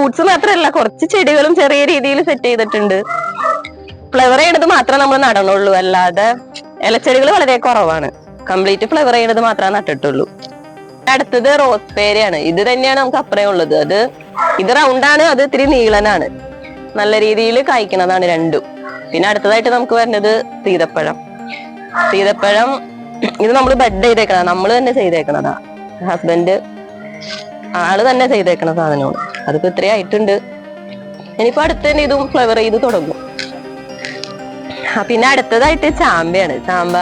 Fruits മാത്രമല്ല കുറച്ച് ചെടികളും ചെറിയ രീതിയിൽ സെറ്റ് ചെയ്തിട്ടുണ്ട്. ഫ്ലവർ ചെയ്യണത് മാത്രമേ നമ്മൾ നടണുള്ളൂ അല്ലാതെ ഇലച്ചെടികൾ വളരെ കുറവാണ്. കംപ്ലീറ്റ് ഫ്ലവർ ചെയ്യണത് മാത്രമേ നട്ടിട്ടുള്ളൂ. അടുത്തത് റോസ് പേരയാണ് ഇത് തന്നെയാണ് നമുക്ക് അപ്പുറേ ഉള്ളത്. അത് ഇത് റൗണ്ടാണ് അത് ഇത്തിരി നീളനാണ്. നല്ല രീതിയിൽ കായ്ക്കുന്നതാണ് രണ്ടും. പിന്നെ അടുത്തതായിട്ട് നമുക്ക് വരുന്നത് സീതപ്പഴം. സീതപ്പഴം ഇത് നമ്മൾ ബെഡ് ചെയ്തേക്കണ നമ്മൾ തന്നെ ചെയ്തേക്കണതാ. ഹസ്ബൻഡ് ആൾ തന്നെ ചെയ്തേക്കണ സാധനമാണ്. അതിപ്പോ ഇത്രയും ആയിട്ടുണ്ട്. ഇനിയിപ്പോ അടുത്ത തന്നെ ഇതും ഫ്ലവർ ചെയ്ത് തുടങ്ങും. പിന്നെ അടുത്തതായിട്ട് ചാമ്പയാണ്. ചാമ്പ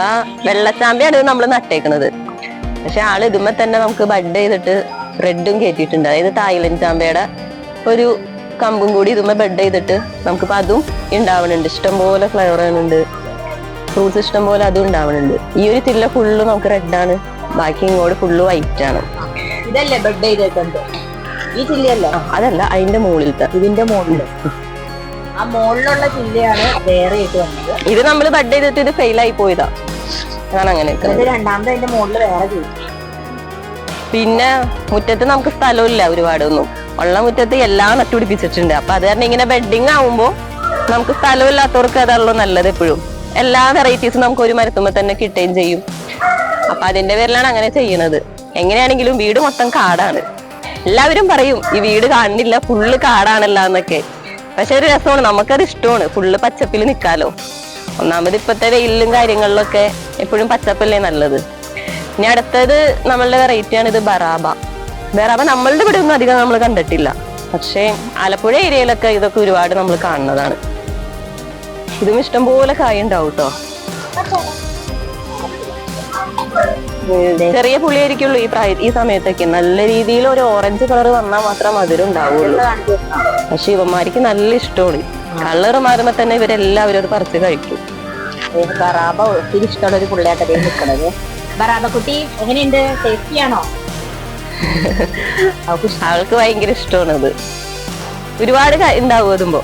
വെള്ളച്ചാമ്പയാണ് നമ്മൾ നട്ടേക്കുന്നത് പക്ഷെ ആൾ ഇതുമ്പോ തന്നെ നമുക്ക് ബഡ് ചെയ്തിട്ട് റെഡും കയറ്റിയിട്ടുണ്ട് അതായത് തായ്ലൻഡ് ചാമ്പയുടെ ഒരു കമ്പും കൂടി ഇതുമ്മ ബെഡ് ചെയ്തിട്ട് നമുക്കിപ്പോ അതും ഉണ്ടാവണുണ്ട് ഇഷ്ടംപോലെ ഫ്ലവർ ആണുണ്ട് ഫ്രൂട്ട്സ് ഇഷ്ടംപോലെ അതും ഉണ്ടാവണുണ്ട് ഈ ഒരു തില്ല ഫുള്ള് നമുക്ക് റെഡാണ് ബാക്കി ഇങ്ങോട്ട് ഫുള്ള് വൈറ്റ് ആണ്. ഇതല്ലേ ബെഡ് ചെയ്തേക്കുന്നത്? ഈ ചില്ലയല്ലേ? അതല്ല അതിന്റെ മുകളിലത്തെ ഇതിന്റെ മുകളിൽ ആ മുകളിലുള്ള ചില്ലയാണ് വേറെ ആയിട്ട് വന്നത്. ഇത് നമ്മൾ ബഡ് ചെയ്തിട്ട് ഇത് ഫെയിൽ ആയി പോയതാ. അതാണ് അങ്ങനെ എന്നിട്ട് രണ്ടാമത് അതിന്റെ മുകളിൽ വേറെ ചെയ്തു. പിന്നെ മുറ്റത്ത് നമുക്ക് സ്ഥലമില്ല ഒരുപാടൊന്നും. ഉള്ള മുറ്റത്ത് എല്ലാം നട്ടുപിടിപ്പിച്ചിട്ടുണ്ട് അപ്പൊ അത് കാരണം ഇങ്ങനെ ബെഡിങ് ആവുമ്പോ നമുക്ക് സ്ഥലമില്ലാത്തവർക്ക് അതാണല്ലോ നല്ലത് എപ്പോഴും. എല്ലാ വെറൈറ്റീസും നമുക്ക് ഒരു മരത്തുമ്പോ തന്നെ കിട്ടുകയും ചെയ്യും. അപ്പൊ അതിന്റെ പേരിലാണ് അങ്ങനെ ചെയ്യണത്. എങ്ങനെയാണെങ്കിലും വീട് മൊത്തം കാടാണ്. എല്ലാവരും പറയും ഈ വീട് കാണുന്നില്ല ഫുള്ള് കാടാണല്ലോ എന്നൊക്കെ. പക്ഷെ ഒരു രസമാണ് നമുക്കത് ഇഷ്ടമാണ്. ഫുള്ള് പച്ചപ്പിൽ നിൽക്കാലോ ഒന്നാമത് ഇപ്പത്തെ വെയിലും കാര്യങ്ങളിലൊക്കെ എപ്പോഴും പച്ചപ്പല്ലേ നല്ലത്. ഇനി അടുത്തത് നമ്മളുടെ വെറൈറ്റി ആണ് ഇത് ബറാബ. ബറാബ നമ്മളുടെ ഇവിടെ ഒന്നും അധികം നമ്മൾ കണ്ടിട്ടില്ല. പക്ഷേ ആലപ്പുഴ ഏരിയയിലൊക്കെ ഇതൊക്കെ ഒരുപാട് നമ്മൾ കാണുന്നതാണ്. ഇതും ഇഷ്ടംപോലെ കായ ഉണ്ടാവും കേട്ടോ ചെറിയ പുളിയായിരിക്കുള്ളൂ ഈ പ്രായ ഈ സമയത്തൊക്കെ. നല്ല രീതിയിൽ ഒരു ഓറഞ്ച് കളർ വന്നാൽ മാത്രം മധുരം ഉണ്ടാവുള്ളൂ പക്ഷെ ഇവന്മാർക്ക് നല്ല ഇഷ്ടമാണ്. കളർ മാറുമ്പോ തന്നെ ഇവരെല്ലാവരും അത് പറിച്ച് കഴിക്കും. ബറാബ ഒത്തിരി ഇഷ്ടമുള്ള ഒരു പുള്ളിയാട്ടതേ നിൽക്കണത് ബറാബ കുട്ടി എങ്ങനെയുണ്ട്? ടേസ്റ്റി ആണോ? അവൾക്ക് ഭയങ്കര ഇഷ്ടമാണ് അത്. ഒരുപാട് ഉണ്ടാവും അതുമ്പോ.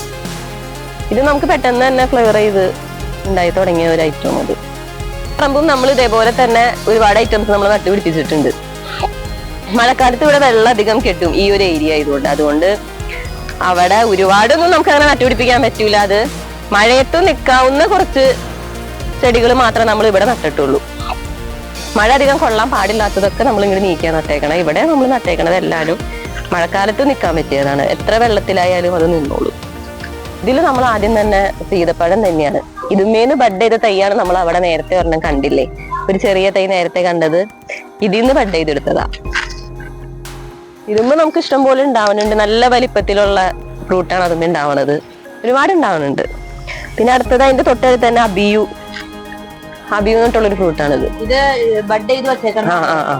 ഇത് നമുക്ക് പെട്ടെന്ന് തന്നെ ഫ്ലേവർ ചെയ്ത് ഉണ്ടായി തുടങ്ങിയ ഒരു ഐറ്റം അത്. പറമ്പും നമ്മൾ ഇതേപോലെ തന്നെ ഒരുപാട് ഐറ്റംസ് നമ്മൾ നട്ടുപിടിപ്പിച്ചിട്ടുണ്ട്. മഴക്കാലത്ത് ഇവിടെ വെള്ളം അധികം കെട്ടും ഈ ഒരു ഏരിയ ആയതുകൊണ്ട്. അതുകൊണ്ട് അവിടെ ഒരുപാടൊന്നും നമുക്ക് അങ്ങനെ നട്ടുപിടിപ്പിക്കാൻ പറ്റൂല. അത് മഴയത്തും നിൽക്കാവുന്ന കുറച്ച് ചെടികൾ മാത്രമേ നമ്മൾ ഇവിടെ നട്ടിട്ടുള്ളൂ. മഴ അധികം കൊള്ളാൻ പാടില്ലാത്തതൊക്കെ നമ്മൾ ഇങ്ങനെ നീക്കാൻ നട്ടേക്കണം. ഇവിടെ നമ്മൾ നട്ടേക്കണത് എല്ലാവരും മഴക്കാലത്ത് നിൽക്കാൻ പറ്റിയതാണ്. എത്ര വെള്ളത്തിലായാലും അത് നിന്നോളൂ. ഇതിൽ നമ്മൾ ആദ്യം തന്നെ സീതപ്പഴം തന്നെയാണ് ഇതുമേന്ന് ബഡ് ചെയ്ത തൈയാണ് നമ്മൾ അവിടെ നേരത്തെ ഒരെണ്ണം കണ്ടില്ലേ? ഒരു ചെറിയ തൈ നേരത്തെ കണ്ടത്. ഇതിൽ നിന്ന് ബഡ് ചെയ്തെടുത്തതാ. ഇതുമ്പോ നമുക്ക് ഇഷ്ടം പോലെ ഉണ്ടാവുന്നുണ്ട്. നല്ല വലിപ്പത്തിലുള്ള ഫ്രൂട്ടാണ് അതുമ്പോ ഉണ്ടാവണത്. ഒരുപാട് ഉണ്ടാവുന്നുണ്ട്. പിന്നെ അടുത്തത് അതിന്റെ തൊട്ടടുത്ത് തന്നെ അബിയു. അബിയു എന്നിട്ടുള്ളൊരു ഫ്രൂട്ടാണിത് ഇത് ബഡ് ചെയ്ത് വെച്ചേക്കണം ആ ആ ആ.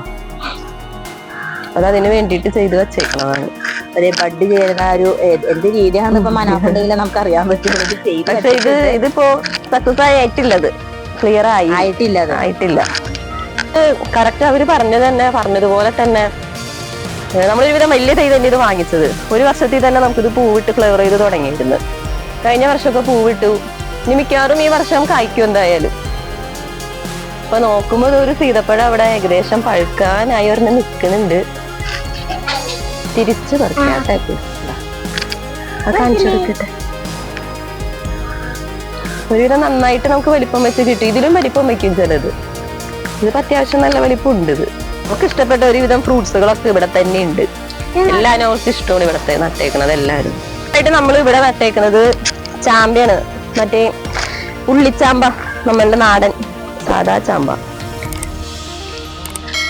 അത് അതിന് വേണ്ടിയിട്ട് ചെയ്ത് വെച്ചേക്കണതാണ്. അതെ ബഡ് ചെയ്യുന്ന ഒരു എന്ത് രീതിയാണെന്ന് ഇപ്പൊ മനാഫുണ്ടെങ്കിൽ നമുക്ക് അറിയാൻ പറ്റും പക്ഷെ ഇത് ഇതിപ്പോ സക്സസ് ആയിട്ടില്ലത് ക്ലിയർ ആയി. ആയിട്ടില്ല ആയിട്ടില്ല. കറക്റ്റ് അവർ പറഞ്ഞത് തന്നെ പറഞ്ഞതുപോലെ തന്നെ. നമ്മൾ നമ്മളൊരുവിധം വലിയ തൈ തന്നെ ഇത് വാങ്ങിച്ചത്. ഒരു വർഷത്തിൽ തന്നെ നമുക്കിത് പൂവിട്ട് ഫ്ലവർ ചെയ്ത് തുടങ്ങിയിരുന്നു കഴിഞ്ഞ വർഷമൊക്കെ പൂവിട്ടു. ഇനി മിക്കവാറും ഈ വർഷം കായ്ക്കും എന്തായാലും. അപ്പൊ നോക്കുമ്പോൾ ഒരു സീതപ്പഴം അവിടെ ഏകദേശം പഴുക്കാനായി ഒരെണ്ണം നിൽക്കുന്നുണ്ട്. തിരിച്ചു പറിക്കാട്ടെ അത് കാണിച്ചു കൊടുക്കട്ടെ. ഒരുവിധം നന്നായിട്ട് നമുക്ക് വലിപ്പം വെച്ച് കിട്ടി. ഇതിലും വലിപ്പം വെക്കും ചിലത്. ഇതിപ്പോ അത്യാവശ്യം നല്ല വലിപ്പം ഉണ്ട് ഇത്. നമുക്ക് ഇഷ്ടപ്പെട്ട ഒരുവിധം ഫ്രൂട്ട്സുകളൊക്കെ ഇവിടെ തന്നെ ഉണ്ട് എല്ലാം അവർക്ക് ഇഷ്ടമാണ് ഇവിടത്തെ നട്ടേക്കുന്നത് എല്ലാരും ആയിട്ട് നമ്മൾ ഇവിടെ നട്ടേക്കുന്നത് ചാമ്പയാണ്. മറ്റേ ഉള്ളിച്ചാമ്പ നമ്മളുടെ നാടൻ സാധാ ചാമ്പ.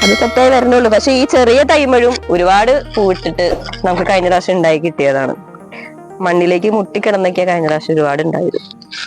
അത് സെറ്റായി വരണുള്ളൂ പക്ഷെ ഈ ചെറിയ തൈമഴും ഒരുപാട് പൂവിട്ടിട്ട് നമുക്ക് കഴിഞ്ഞ പ്രാവശ്യം ഉണ്ടായി കിട്ടിയതാണ്. മണ്ണിലേക്ക് മുട്ടിക്കിടന്നൊക്കെയാ കഴിഞ്ഞ പ്രാവശ്യം ഒരുപാട് ഉണ്ടായിരുന്നു